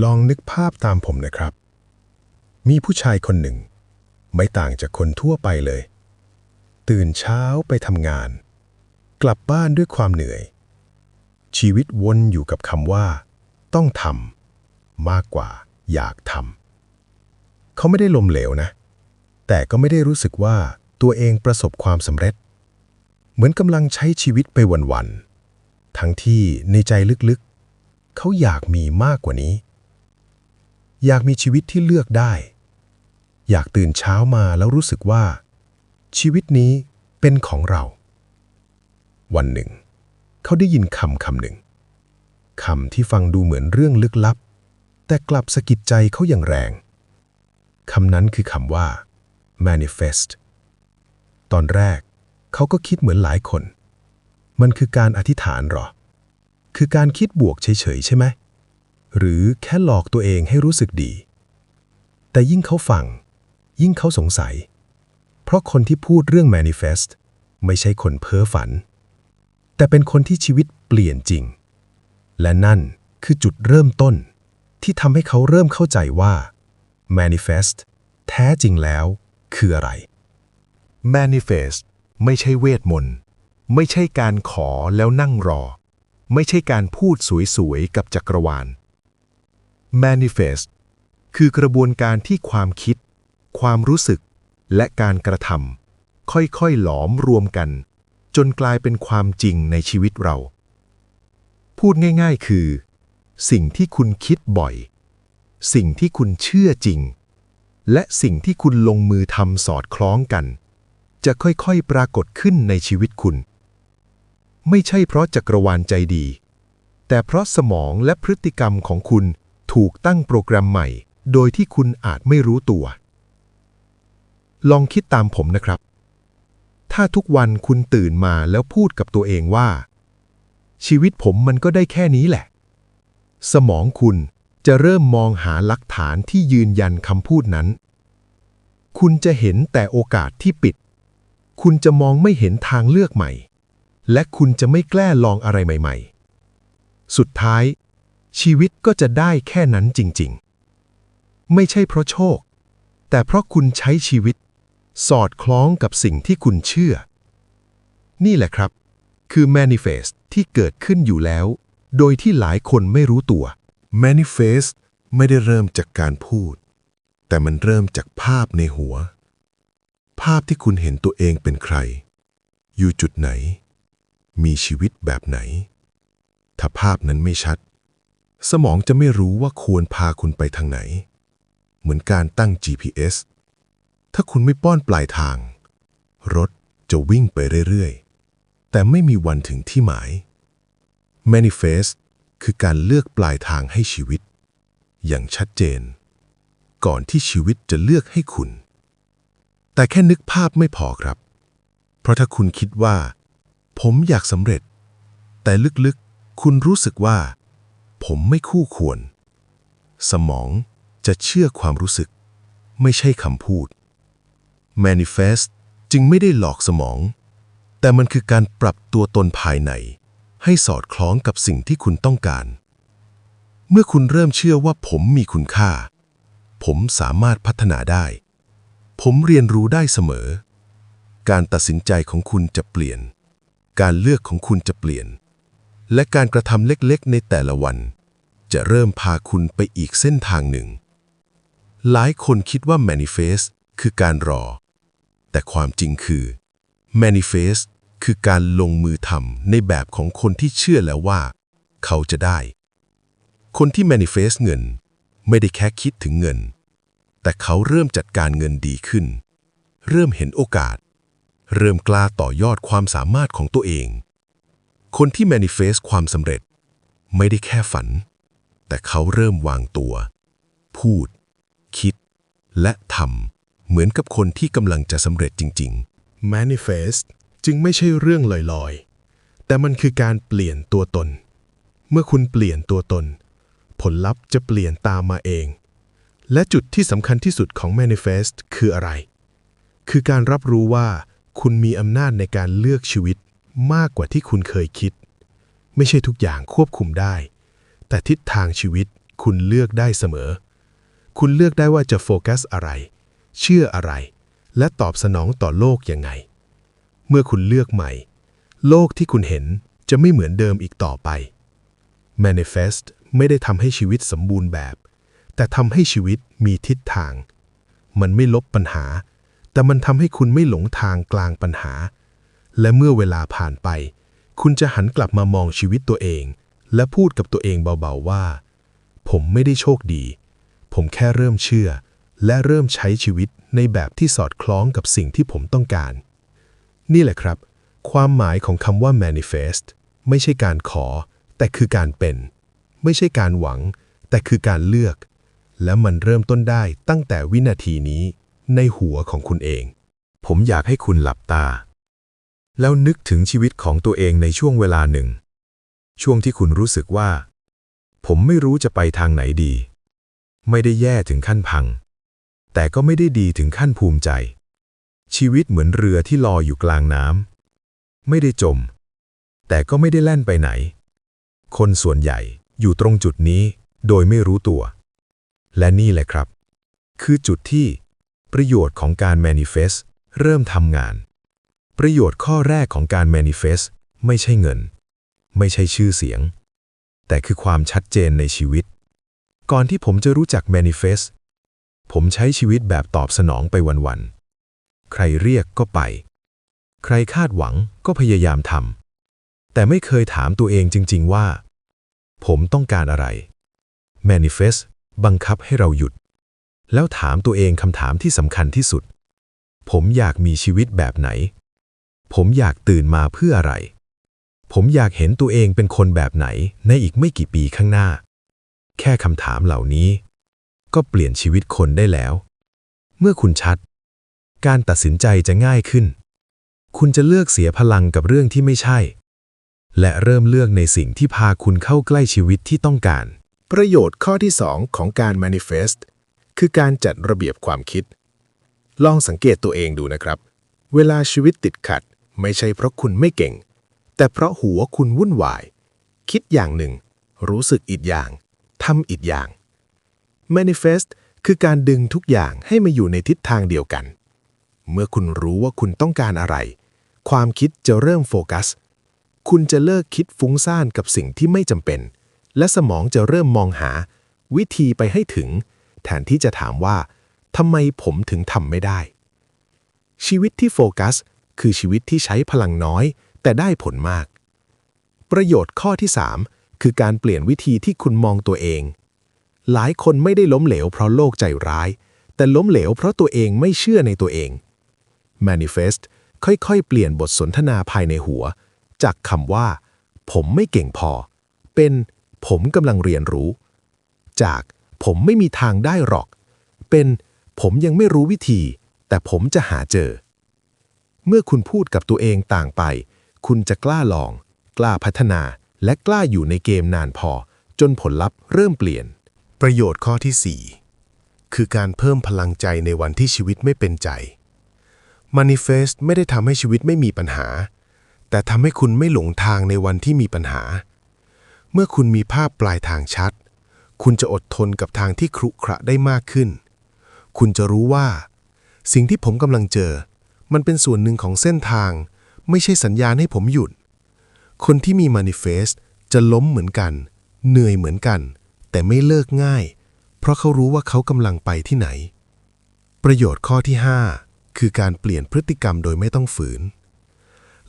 ลองนึกภาพตามผมนะครับ มีผู้ชายคนหนึ่ง ไม่ต่างจากคนทั่วไปเลย ตื่นเช้าไปทำงาน กลับบ้านด้วยความเหนื่อย ชีวิตวนอยู่กับคำว่า ต้องทำมากกว่าอยากทำเขาไม่ได้ลมเหลวนะ แต่ก็ไม่ได้รู้สึกว่าตัวเองประสบความสำเร็จ เหมือนกำลังใช้ชีวิตไปวันๆทั้งที่ในใจลึกๆ เขาอยากมีมากกว่านี้ อยากมีชีวิตที่เลือกได้ อยากตื่นเช้ามาแล้วรู้สึกว่า ชีวิตนี้เป็นของเรา วันหนึ่ง เขาได้ยินคำคำหนึ่งคำที่ฟังดูเหมือนเรื่องลึกลับ แต่กลับสะกิดใจเขาอย่างแรงคำนั้นคือคำว่า manifest ตอนแรกเขาก็คิดเหมือนหลายคน มันคือการอธิษฐานหรอ คือการคิดบวกเฉยๆใช่ไหม หรือแค่หลอกตัวเองให้รู้สึกดี แต่ยิ่งเขาฟัง ยิ่งเขาสงสัย เพราะคนที่พูดเรื่อง manifest ไม่ใช่คนเพ้อฝัน แต่เป็นคนที่ชีวิตเปลี่ยนจริง และนั่นคือจุดเริ่มต้น ที่ทำให้เขาเริ่มเข้าใจว่า manifest แท้จริงแล้วคืออะไร manifest ไม่ใช่เวทมนต์ ไม่ใช่การขอแล้วนั่งรอ ไม่ใช่การพูดสวยๆ กับจักรวาล manifest คือกระบวนการที่ความคิด ความรู้สึก และการกระทำค่อยๆหลอมรวมกัน จนกลายเป็นความจริงในชีวิตเรา พูดง่ายๆคือ สิ่งที่คุณคิดบ่อย สิ่งที่คุณเชื่อจริง และสิ่งที่คุณลงมือทำสอดคล้องกัน จะค่อยๆปรากฏขึ้นในชีวิตคุณ ไม่ใช่เพราะจักรวาลใจดี แต่เพราะสมองและพฤติกรรมของคุณ ถูกตั้งโปรแกรมใหม่ โดยที่คุณอาจไม่รู้ตัว ลองคิดตามผมนะครับ ถ้าทุกวันคุณตื่นมาแล้วพูดกับตัวเองว่า ชีวิตผมมันก็ได้แค่นี้แหละ สมองคุณจะเริ่มมองหาหลักฐานที่ยืนยันคำพูดนั้น คุณจะเห็นแต่โอกาสที่ปิด คุณจะมองไม่เห็นทางเลือกใหม่ และคุณจะไม่แกล้ลองอะไรใหม่ ๆ สุดท้าย ชีวิตก็จะได้แค่นั้นจริงๆ ไม่ใช่เพราะโชค แต่เพราะคุณใช้ชีวิต สอดคล้องกับสิ่งที่คุณเชื่อ นี่แหละครับ คือ manifest ที่เกิดขึ้นอยู่แล้ว โดยที่หลายคนไม่รู้ตัว manifest ไม่ได้เริ่มจากการพูด แต่มันเริ่มจากภาพในหัว ภาพที่คุณเห็นตัวเองเป็นใคร อยู่จุดไหน มีชีวิตแบบไหน ถ้าภาพนั้นไม่ชัด สมองจะไม่รู้ว่าควรพาคุณไปทางไหน เหมือนการตั้ง GPS ถ้าคุณไม่ป้อนปลายทาง รถจะวิ่งไปเรื่อยๆ แต่ไม่มีวันถึงที่หมาย manifest คือการเลือกปลายทางให้ชีวิต อย่างชัดเจน ก่อนที่ชีวิตจะเลือกให้คุณ แต่แค่นึกภาพไม่พอครับ เพราะถ้าคุณคิดว่า ผมอยากสำเร็จ แต่ลึกๆ คุณรู้สึกว่า ผมไม่คู่ควร สมองจะเชื่อความรู้สึก ไม่ใช่คำพูด manifest จึงไม่ได้หลอกสมอง แต่มันคือการปรับตัวตนภายใน ให้สอดคล้องกับสิ่งที่คุณต้องการ เมื่อคุณเริ่มเชื่อว่าผมมีคุณค่า ผมสามารถพัฒนาได้ ผมเรียนรู้ได้เสมอ การตัดสินใจของคุณจะเปลี่ยน การเลือกของคุณจะเปลี่ยน และการกระทำเล็กๆ ในแต่ละวัน จะเริ่มพาคุณไปอีกเส้นทางหนึ่ง หลายคนคิดว่า manifest คือการรอ แต่ความจริงคือ manifest คือการลงมือทำในแบบของคนที่เชื่อแล้วว่า เขาจะได้ คนที่ manifest เงิน ไม่ได้แค่คิดถึงเงิน แต่เขาเริ่มจัดการเงินดีขึ้น เริ่มเห็นโอกาส เริ่มกล้าต่อยอดความสามารถของตัวเอง คนที่ manifest ความสำเร็จ ไม่ได้แค่ฝัน แต่เขาเริ่มวางตัว พูด คิด และทำเหมือนกับคนที่กำลังจะสำเร็จจริง ๆ manifest จึงไม่ใช่เรื่องลอยๆ แต่มันคือการเปลี่ยนตัวตน เมื่อคุณเปลี่ยนตัวตน ผลลัพธ์จะเปลี่ยนตามมาเอง และจุดที่สำคัญที่สุดของ manifest คืออะไร คือการรับรู้ว่าคุณมีอำนาจในการเลือกชีวิต มากกว่าที่คุณเคยคิด ไม่ใช่ทุกอย่างควบคุมได้ แต่ทิศทางชีวิตคุณเลือกได้เสมอ คุณเลือกได้ว่าจะโฟกัสอะไร เชื่ออะไร และตอบสนองต่อโลกยังไง เมื่อคุณเลือกใหม่ โลกที่คุณเห็นจะไม่เหมือนเดิมอีกต่อไป Manifest ไม่ได้ทำให้ชีวิตสมบูรณ์แบบ แต่ทำให้ชีวิตมีทิศทาง มันไม่ลบปัญหา แต่มันทำให้คุณไม่หลงทางกลางปัญหา และเมื่อเวลาผ่านไป คุณจะหันกลับมามองชีวิตตัวเอง และพูดกับตัวเองเบาๆว่า ผมไม่ได้โชคดี ผมแค่เริ่มเชื่อ และเริ่มใช้ชีวิตในแบบที่สอดคล้องกับสิ่งที่ผมต้องการ นี่แหละครับ ความหมายของคำว่า manifest ไม่ใช่การขอ แต่คือการเป็น ไม่ใช่การหวัง แต่คือการเลือก และมันเริ่มต้นได้ตั้งแต่วินาทีนี้ในหัวของคุณเอง ผมอยากให้คุณหลับตา แล้วนึกถึงชีวิตของตัวเองในช่วงเวลาหนึ่ง ช่วงที่คุณรู้สึกว่า ผมไม่รู้จะไปทางไหนดี ไม่ได้แย่ถึงขั้นพัง แต่ก็ไม่ได้ดีถึงขั้นภูมิใจ ชีวิตเหมือนเรือที่ลอยอยู่กลางน้ำไม่ได้จม แต่ก็ไม่ได้แล่นไปไหน คนส่วนใหญ่อยู่ตรงจุดนี้โดยไม่รู้ตัว และนี่แหละครับ คือจุดที่ประโยชน์ของการ manifest เริ่มทำงาน ประโยชน์ข้อแรกของการ manifest ไม่ใช่เงิน ไม่ใช่ชื่อเสียง แต่คือความชัดเจนในชีวิต ก่อนที่ผมจะรู้จัก manifest ผมใช้ชีวิตแบบตอบสนองไปวันๆ ใครเรียกก็ไป ใครคาดหวังก็พยายามทำ แต่ไม่เคยถามตัวเองจริง ๆ ว่า ผมต้องการอะไร manifest บังคับให้เราหยุด แล้วถามตัวเองคำถามที่สำคัญที่สุด ผมอยากมีชีวิตแบบไหน ผมอยากตื่นมาเพื่ออะไร ผมอยากเห็นตัวเองเป็นคนแบบไหนในอีกไม่กี่ปีข้างหน้า แค่คำถามเหล่านี้ ก็เปลี่ยนชีวิตคนได้แล้ว เมื่อคุณชัด การตัดสินใจจะง่ายขึ้น คุณจะเลือกเสียพลังกับเรื่องที่ไม่ใช่ และเริ่มเลือกในสิ่งที่พาคุณเข้าใกล้ชีวิตที่ต้องการ ประโยชน์ข้อที่ 2 ของการ manifest คือการจัดระเบียบความคิด ลองสังเกตตัวเองดูนะครับ เวลาชีวิตติดขัด ไม่ใช่เพราะคุณไม่เก่ง แต่เพราะหัวคุณวุ่นวาย คิดอย่างหนึ่ง รู้สึกอีกอย่างทำอีกอย่าง manifest คือการดึงทุกอย่างให้มาอยู่ในทิศทางเดียวกัน เมื่อคุณรู้ว่าคุณต้องการอะไร ความคิดจะเริ่มโฟกัส คุณจะเลิกคิดฟุ้งซ่านกับสิ่งที่ไม่จำเป็น และสมองจะเริ่มมองหา วิธีไปให้ถึง แทนที่จะถามว่าทำไมผมถึงทำไม่ได้ ชีวิตที่โฟกัส คือชีวิตที่ใช้พลังน้อย แต่ได้ผลมาก ประโยชน์ข้อที่ 3 คือการเปลี่ยนวิธีที่คุณมองตัวเอง หลายคนไม่ได้ล้มเหลวเพราะโลกใจร้าย แต่ล้มเหลวเพราะตัวเองไม่เชื่อในตัวเอง Manifest ค่อยๆ เปลี่ยนบทสนทนาภายในหัว จากคำว่า ผมไม่เก่งพอ เป็นผมกำลังเรียนรู้ จากผมไม่มีทางได้หรอก เป็นผมยังไม่รู้วิธี แต่ผมจะหาเจอ เมื่อคุณพูดกับตัวเองต่างไป คุณจะกล้าลอง กล้าพัฒนา และกล้าอยู่ในเกมนานพอ จนผลลัพธ์เริ่มเปลี่ยน ประโยชน์ข้อที่ 4 คือการเพิ่มพลังใจในวันที่ชีวิตไม่เป็นใจ Manifest ไม่ได้ทำให้ชีวิตไม่มีปัญหา แต่ทำให้คุณไม่หลงทางในวันที่มีปัญหา เมื่อคุณมีภาพปลายทางชัด คุณจะอดทนกับทางที่ครุขระได้มากขึ้น คุณจะรู้ว่า สิ่งที่ผมกำลังเจอ มันเป็นส่วนหนึ่งของเส้นทาง ไม่ใช่สัญญาณให้ผมหยุด คนที่มี Manifest จะล้มเหมือนกัน เหนื่อยเหมือนกัน แต่ไม่เลิกง่าย เพราะเขารู้ว่าเขากำลังไปที่ไหน ประโยชน์ข้อที่ 5 คือการเปลี่ยนพฤติกรรมโดยไม่ต้องฝืน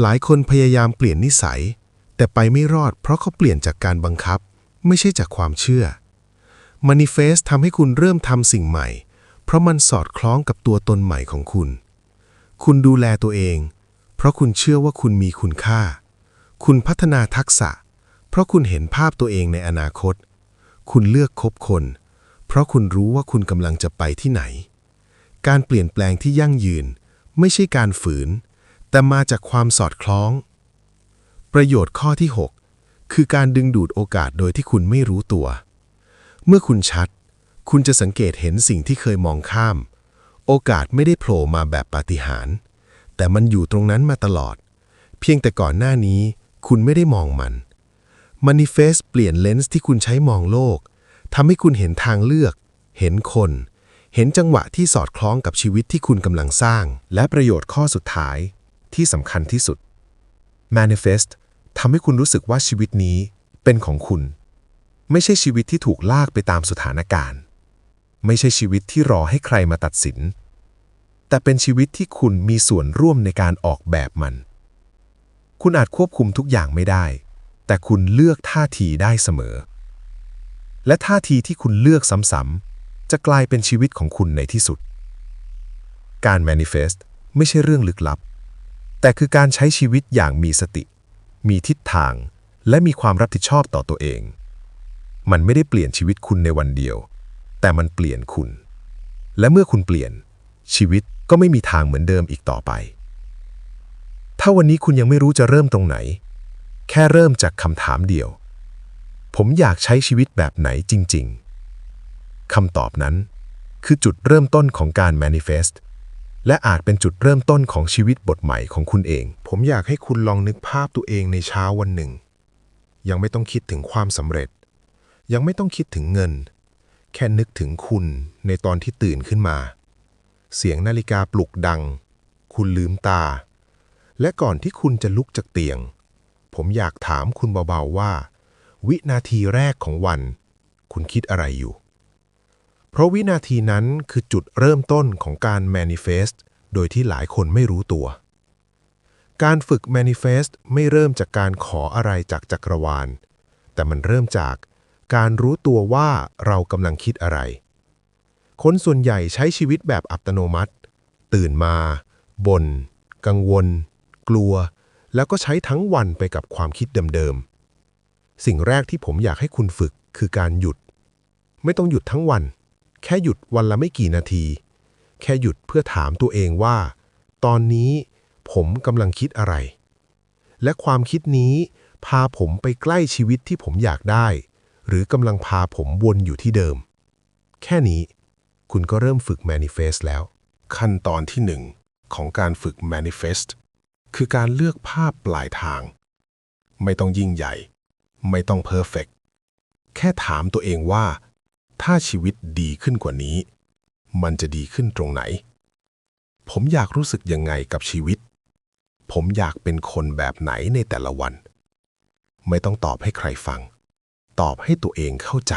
หลายคนพยายามเปลี่ยนนิสัย แต่ไปไม่รอดเพราะเขาเปลี่ยนจากการบังคับ ไม่ใช่จากความเชื่อ Manifest ทำให้คุณเริ่มทำสิ่งใหม่ เพราะมันสอดคล้องกับตัวตนใหม่ของคุณ คุณดูแลตัวเอง เพราะคุณเชื่อว่าคุณมีคุณค่า คุณพัฒนาทักษะ เพราะคุณเห็นภาพตัวเองในอนาคต คุณเลือกคบคน เพราะคุณรู้ว่าคุณกำลังจะไปที่ไหน การเปลี่ยนแปลงที่ยั่งยืน ไม่ใช่การฝืน แต่มาจากความสอดคล้อง ประโยชน์ข้อที่ 6 คือการดึงดูดโอกาสโดยที่คุณไม่รู้ตัว เมื่อคุณชัด คุณจะสังเกตเห็นสิ่งที่เคยมองข้าม โอกาสไม่ได้โผล่มาแบบปาฏิหาริย์แต่มันอยู่ตรงนั้นมาตลอด เพียงแต่ก่อนหน้านี้ คุณไม่ได้มองมัน Manifest เปลี่ยนเลนส์ที่คุณใช้มองโลกทำให้คุณเห็นทางเลือก เห็นคน เห็นจังหวะที่สอดคล้องกับชีวิตที่คุณกำลังสร้าง และประโยชน์ข้อสุดท้ายที่สำคัญที่สุด manifest ทำให้คุณรู้สึกว่าชีวิตนี้เป็นของคุณ ไม่ใช่ชีวิตที่ถูกลากไปตามสถานการณ์ ไม่ใช่ชีวิตที่รอให้ใครมาตัดสิน แต่เป็นชีวิตที่คุณมีส่วนร่วมในการออกแบบมัน คุณอาจควบคุมทุกอย่างไม่ได้ แต่คุณเลือกท่าทีได้เสมอ และท่าทีที่คุณเลือกซ้ำๆ จะกลายเป็นชีวิตของคุณในที่สุด การ manifest ไม่ใช่เรื่องลึกลับ แต่คือการใช้ชีวิตอย่างมีสติ มีทิศทาง และมีความรับผิดชอบต่อตัวเอง มันไม่ได้เปลี่ยนชีวิตคุณในวันเดียว แต่มันเปลี่ยนคุณ และเมื่อคุณเปลี่ยนชีวิต ก็ไม่มีทางเหมือนเดิมอีกต่อไป ถ้าวันนี้คุณยังไม่รู้จะเริ่มตรงไหน แค่เริ่มจากคำถามเดียว ผมอยากใช้ชีวิตแบบไหนจริง ๆคำตอบนั้น คือจุดเริ่มต้นของการ manifest และอาจเป็นจุดเริ่มต้นของชีวิตบทใหม่ของคุณเอง ผมอยากให้คุณลองนึกภาพตัวเองในเช้าวันหนึ่ง ยังไม่ต้องคิดถึงความสำเร็จ ยังไม่ต้องคิดถึงเงิน แค่นึกถึงคุณในตอนที่ตื่นขึ้นมา เสียงนาฬิกาปลุกดัง คุณลืมตา และก่อนที่คุณจะลุกจากเตียง ผมอยากถามคุณเบาๆว่า วินาทีแรกของวัน คุณคิดอะไรอยู่ เพราะวินาทีนั้นคือจุดเริ่มต้นของการ manifest โดยที่หลายคนไม่รู้ตัว การฝึก manifest ไม่เริ่มจากการขออะไรจากจักรวาล แต่มันเริ่มจากการรู้ตัวว่าเรากำลังคิดอะไร คนส่วนใหญ่ใช้ชีวิตแบบอัตโนมัติ ตื่นมาบน่นกังวล กลัว แล้วก็ใช้ทั้งวันไปกับความคิดเดิมๆ สิ่งแรกที่ผมอยากให้คุณฝึกคือการหยุด ไม่ต้องหยุดทั้งวัน แค่หยุดวันละไม่กี่นาที แค่หยุดเพื่อถามตัวเองว่า ตอนนี้ผมกำลังคิดอะไร และความคิดนี้พาผมไปใกล้ชีวิตที่ผมอยากได้ หรือกำลังพาผมวนอยู่ที่เดิม แค่นี้ คุณก็เริ่มฝึก manifest แล้ว ขั้นตอนที่หนึ่งของการฝึก manifest คือการเลือกภาพปลายทาง ไม่ต้องยิ่งใหญ่ ไม่ต้อง perfect แค่ถามตัวเองว่า ถ้าชีวิตดีขึ้นกว่านี้ มันจะดีขึ้นตรงไหน ผมอยากรู้สึกยังไงกับชีวิต ผมอยากเป็นคนแบบไหนในแต่ละวัน ไม่ต้องตอบให้ใครฟัง ตอบให้ตัวเองเข้าใจ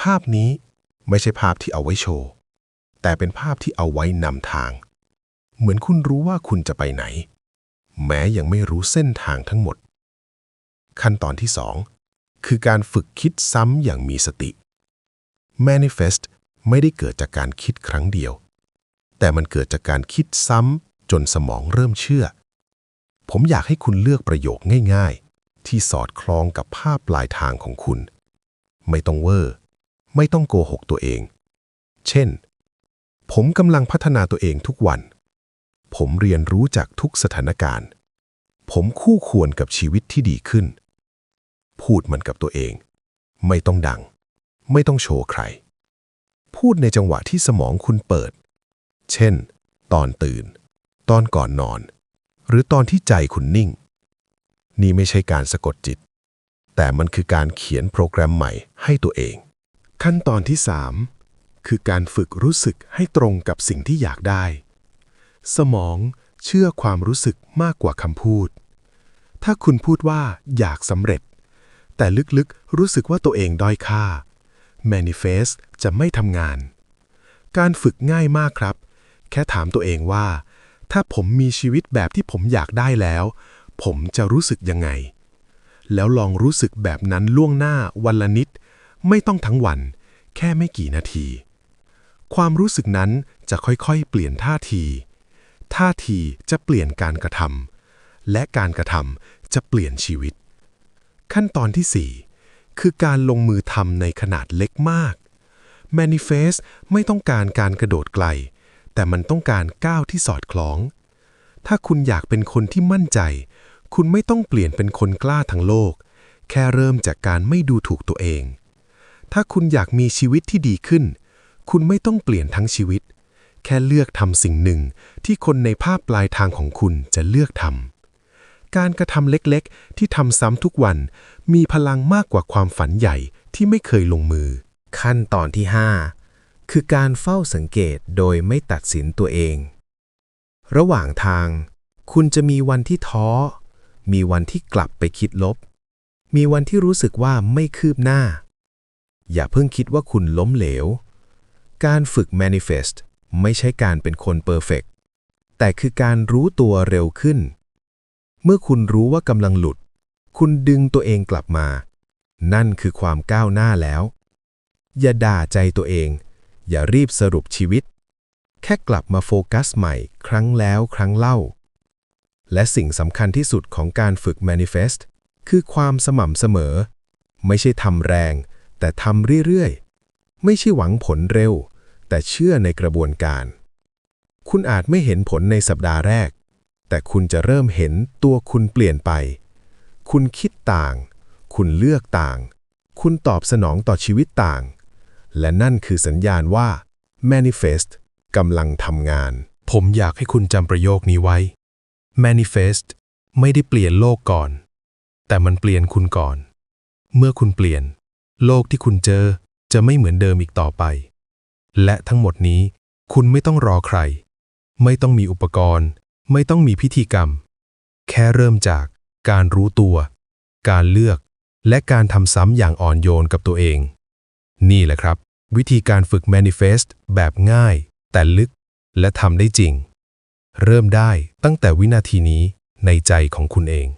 ภาพนี้ ไม่ใช่ภาพที่เอาไว้โชว์ แต่เป็นภาพที่เอาไว้นำทาง เหมือนคุณรู้ว่าคุณจะไปไหน แม้ยังไม่รู้เส้นทางทั้งหมด ขั้นตอนที่สองคือการฝึกคิดซ้ำอย่างมีสติ Manifest ไม่ได้เกิดจากการคิดครั้งเดียว แต่มันเกิดจากการคิดซ้ำจนสมองเริ่มเชื่อ ผมอยากให้คุณเลือกประโยคง่าย ๆ ที่สอดคล้องกับภาพปลายทางของคุณ ไม่ต้องเวอร์ ไม่ต้องโกหกตัวเอง เช่น ผมกำลังพัฒนาตัวเองทุกวัน ผมเรียนรู้จากทุกสถานการณ์ ผมคู่ควรกับชีวิตที่ดีขึ้น พูดมันกับตัวเอง ไม่ต้องดัง ไม่ต้องโชว์ใคร พูดในจังหวะที่สมองคุณเปิด เช่น ตอนตื่น ตอนก่อนนอน หรือตอนที่ใจคุณนิ่ง นี่ไม่ใช่การสะกดจิต แต่มันคือการเขียนโปรแกรมใหม่ให้ตัวเอง ขั้นตอนที่ 3 คือการฝึกรู้สึกให้ตรงกับสิ่งที่อยากได้ สมองเชื่อความรู้สึกมากกว่าคำพูด ถ้าคุณพูดว่าอยากสำเร็จ แต่ลึกๆรู้สึกว่าตัวเองด้อยค่า Manifest จะไม่ทำงาน การฝึกง่ายมากครับ แค่ถามตัวเองว่า ถ้าผมมีชีวิตแบบที่ผมอยากได้แล้ว ผมจะรู้สึกยังไง แล้วลองรู้สึกแบบนั้นล่วงหน้าวันละนิด ไม่ต้องทั้งวัน แค่ไม่กี่นาที ความรู้สึกนั้นจะค่อยๆ เปลี่ยนท่าที ท่าทีจะเปลี่ยนการกระทำและการกระทำจะเปลี่ยนชีวิต ขั้นตอนที่ 4 คือการลงมือทำในขนาดเล็กมาก Manifest ไม่ต้องการการกระโดดไกล แต่มันต้องการก้าวที่สอดคล้อง ถ้าคุณอยากเป็นคนที่มั่นใจ คุณไม่ต้องเปลี่ยนเป็นคนกล้าทั้งโลก แค่เริ่มจากการไม่ดูถูกตัวเอง ถ้าคุณอยากมีชีวิตที่ดีขึ้น คุณไม่ต้องเปลี่ยนทั้งชีวิต แค่เลือกทำสิ่งหนึ่งที่คนในภาพปลายทางของคุณจะเลือกทำ การกระทำเล็กๆ ที่ทำซ้ำทุกวัน มีพลังมากกว่าความฝันใหญ่ที่ไม่เคยลงมือ ขั้นตอนที่ 5 คือการเฝ้าสังเกตโดยไม่ตัดสินตัวเอง ระหว่างทาง คุณจะมีวันที่ท้อ มีวันที่กลับไปคิดลบ มีวันที่รู้สึกว่าไม่คืบหน้า อย่าเพิ่งคิดว่าคุณล้มเหลว การฝึก manifest ไม่ใช่การเป็นคนเพอร์เฟกแต่คือการรู้ตัวเร็วขึ้น เมื่อคุณรู้ว่ากำลังหลุด คุณดึงตัวเองกลับมา นั่นคือความก้าวหน้าแล้ว อย่าด่าใจตัวเอง อย่ารีบสรุปชีวิต แค่กลับมาโฟกัสใหม่ ครั้งแล้วครั้งเล่า และสิ่งสำคัญที่สุดของการฝึก manifest คือความสม่ำเสมอ ไม่ใช่ทำแรง แต่ทำเรื่อยๆ ไม่ใช่หวังผลเร็ว แต่เชื่อในกระบวนการ คุณอาจไม่เห็นผลในสัปดาห์แรก แต่คุณจะเริ่มเห็นตัวคุณเปลี่ยนไป คุณคิดต่าง คุณเลือกต่าง คุณตอบสนองต่อชีวิตต่าง และนั่นคือสัญญาณว่า manifest กำลังทำงาน ผมอยากให้คุณจำประโยคนี้ไว้ manifest ไม่ได้เปลี่ยนโลกก่อน แต่มันเปลี่ยนคุณก่อน เมื่อคุณเปลี่ยน โลกที่คุณเจอจะไม่เหมือนเดิมอีกต่อไป และทั้งหมดนี้คุณไม่ต้องรอใคร ไม่ต้องมีอุปกรณ์ ไม่ต้องมีพิธีกรรม แค่เริ่มจากการรู้ตัว การเลือก และการทำซ้ำอย่างอ่อนโยนกับตัวเอง นี่แหละครับ วิธีการฝึก manifest แบบง่าย แต่ลึกและทำได้จริง เริ่มได้ตั้งแต่วินาทีนี้ในใจของคุณเอง